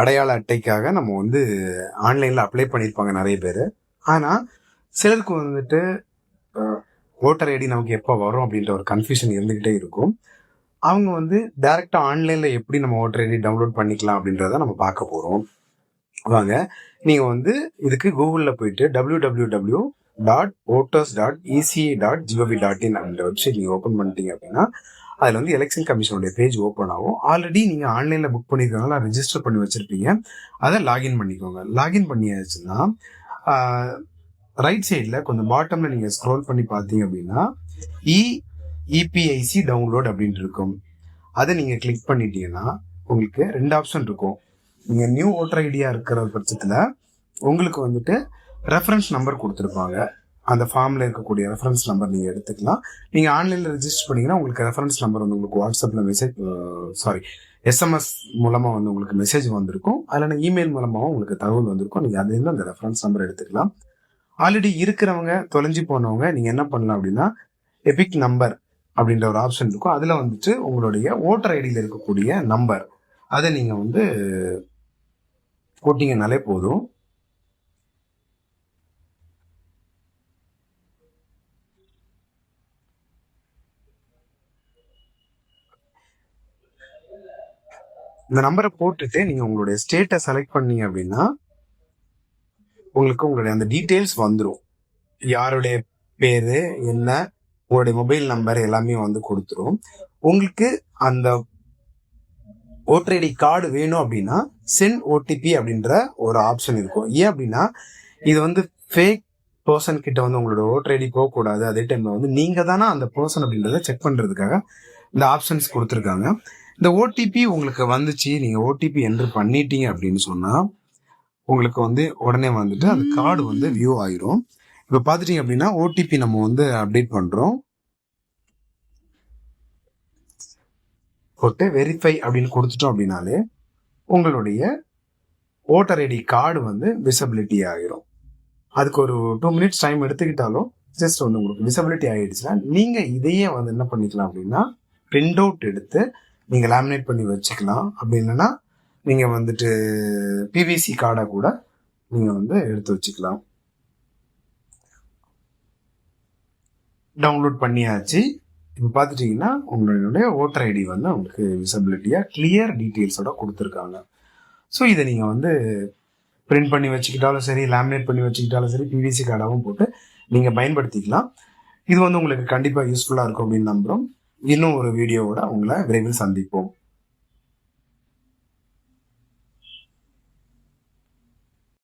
அடையாள அட்டைக்காக நம்ம வந்து ஆன்லைனில் அப்ளை பண்ணியிருப்பாங்க நிறைய பேர். ஆனால் சிலருக்கு வந்துட்டு ஓட்டர் ஐடி நமக்கு எப்போ வரும் அப்படின்ற ஒரு கன்ஃபியூஷன் இருந்துக்கிட்டே இருக்கும். அவங்க வந்து டேரெக்டாக ஆன்லைனில் எப்படி நம்ம ஓட்டர் ஐடி டவுன்லோட் பண்ணிக்கலாம் அப்படின்றத நம்ம பார்க்க போகிறோம் வாங்க நீங்கள் வந்து இதுக்கு கூகுளில் போயிட்டு W W W dot voters dot ECI dot gov dot in அப்படின்ற வெப்சைட் நீங்கள் ஓப்பன் பண்ணிட்டீங்க அப்படின்னா அதில் வந்து எலெக்ஷன் கமிஷனுடைய பேஜ் ஓப்பன் ஆகும். ஆல்ரெடி நீங்கள் ஆன்லைனில் புக் பண்ணியிருக்கனால ரிஜிஸ்டர் பண்ணி வச்சுருப்பீங்க. அதை லாகின் பண்ணிக்கோங்க. லாகின் பண்ணியாச்சுன்னா ரைட் சைடில் கொஞ்சம் பாட்டமில் நீங்கள் ஸ்க்ரோல் பண்ணி பார்த்தீங்க அப்படின்னா இ இபிஐசி டவுன்லோட் அப்படின்ட்டு இருக்கும். அதை நீங்கள் கிளிக் பண்ணிட்டீங்கன்னா உங்களுக்கு ரெண்டு ஆப்ஷன் இருக்கும். நீங்கள் நியூ ஓட்டர் ஐடியா இருக்கிற பட்சத்தில் உங்களுக்கு வந்துட்டு ரெஃபரன்ஸ் நம்பர் கொடுத்துருப்பாங்க. அந்த ஃபார்மில் இருக்கக்கூடிய ரெஃபரன்ஸ் நம்பர் நீங்கள் எடுத்துக்கலாம். நீங்கள் ஆன்லைனில் ரெஜிஸ்டர் பண்ணீங்கன்னா உங்களுக்கு ரெஃபரன்ஸ் நம்பர் வந்து உங்களுக்கு வாட்ஸ்அப்பில் மெசேஜ் சாரி எஸ்எம்எஸ் மூலமாக வந்து உங்களுக்கு மெசேஜ் வந்திருக்கும். அதில் இமெயில் மூலமாகவும் உங்களுக்கு தகவல் வந்திருக்கும். நீங்கள் அதுலேருந்து அந்த ரெஃபரன்ஸ் நம்பர் எடுத்துக்கலாம். ஆல்ரெடி இருக்கிறவங்க தொலைஞ்சு போனவங்க நீங்கள் என்ன பண்ணலாம் அப்படின்னா எபிக் நம்பர் அப்படின்ற ஒரு ஆப்ஷன் இருக்கும். அதில் வந்துட்டு உங்களுடைய ஓட்டர் ஐடியில் இருக்கக்கூடிய நம்பர் அதை நீங்கள் வந்து போட்டிங்கனாலே போதும். இந்த நம்பரை போட்டுட்டு நீங்கள் உங்களுடைய ஸ்டேட்டை செலக்ட் பண்ணீங்க அப்படின்னா உங்களுக்கு உங்களுடைய அந்த டீட்டெயில்ஸ் வந்துடும் யாருடைய பேர் என்ன உங்களுடைய மொபைல் நம்பர் எல்லாமே வந்து கொடுத்துரும். உங்களுக்கு அந்த ஓட்டர் ஐடி கார்டு வேணும் அப்படின்னா சென் ஓடிபி அப்படின்ற ஒரு ஆப்ஷன் இருக்கும். ஏன் அப்படின்னா இது வந்து ஃபேக் பர்சன் கிட்ட வந்து உங்களோட ஓட்டர் ஐடி போகக்கூடாது. அதே டைம்ல வந்து நீங்க தானே அந்த பர்சன் அப்படின்றத செக் பண்றதுக்காக இந்த ஆப்ஷன்ஸ் கொடுத்துருக்காங்க. இந்த ஓடிபி உங்களுக்கு வந்துச்சு நீங்க ஓடிபி என்ட்ரு பண்ணிட்டீங்க அப்படின்னு சொன்னா உங்களுக்கு வந்து உடனே வந்துட்டு அந்த கார்டு வந்து வியூ ஆயிரும். இப்போ பார்த்துட்டீங்க அப்படின்னா ஓடிபி நம்ம வந்து அப்டேட் பண்ணுறோம் போட்டு வெரிஃபை அப்படின்னு கொடுத்துட்டோம் அப்படின்னாலே உங்களுடைய ஓட்டர் ஐடி கார்டு வந்து விசபிலிட்டி ஆகிரும் அதுக்கு ஒரு டூ மினிட்ஸ் டைம் எடுத்துக்கிட்டாலும் ஜஸ்ட் வந்து உங்களுக்கு விசபிலிட்டி ஆகிடுச்சுன்னா நீங்கள் இதையே வந்து என்ன பண்ணிக்கலாம் அப்படின்னா பிரிண்ட் அவுட் எடுத்து நீங்கள் லேமினேட் பண்ணி வச்சுக்கலாம். அப்படி இல்லைன்னா நீங்கள் வந்துட்டு பிவிசி கார்டை கூட நீங்கள் வந்து எடுத்து வச்சுக்கலாம். டவுன்லோட் பண்ணியாச்சு. இப்போ பார்த்துட்டிங்கன்னா உங்களுடைய ஓட்டர் ஐடி வந்து உங்களுக்கு விசபிலிட்டியாக கிளியர் டீட்டெயில்ஸோட கொடுத்துருக்காங்க. ஸோ இதை நீங்கள் வந்து பிரிண்ட் பண்ணி வச்சுக்கிட்டாலும் சரி லேமினேட் பண்ணி வச்சுக்கிட்டாலும் சரி பிவிசி கார்டாகவும் போட்டு நீங்கள் பயன்படுத்திக்கலாம். இது வந்து உங்களுக்கு கண்டிப்பாக யூஸ்ஃபுல்லாக இருக்கும் அப்படின்னு நம்புகிறோம் இன்னும் ஒரு வீடியோவோட உங்களை விரைவில் சந்திப்போம்.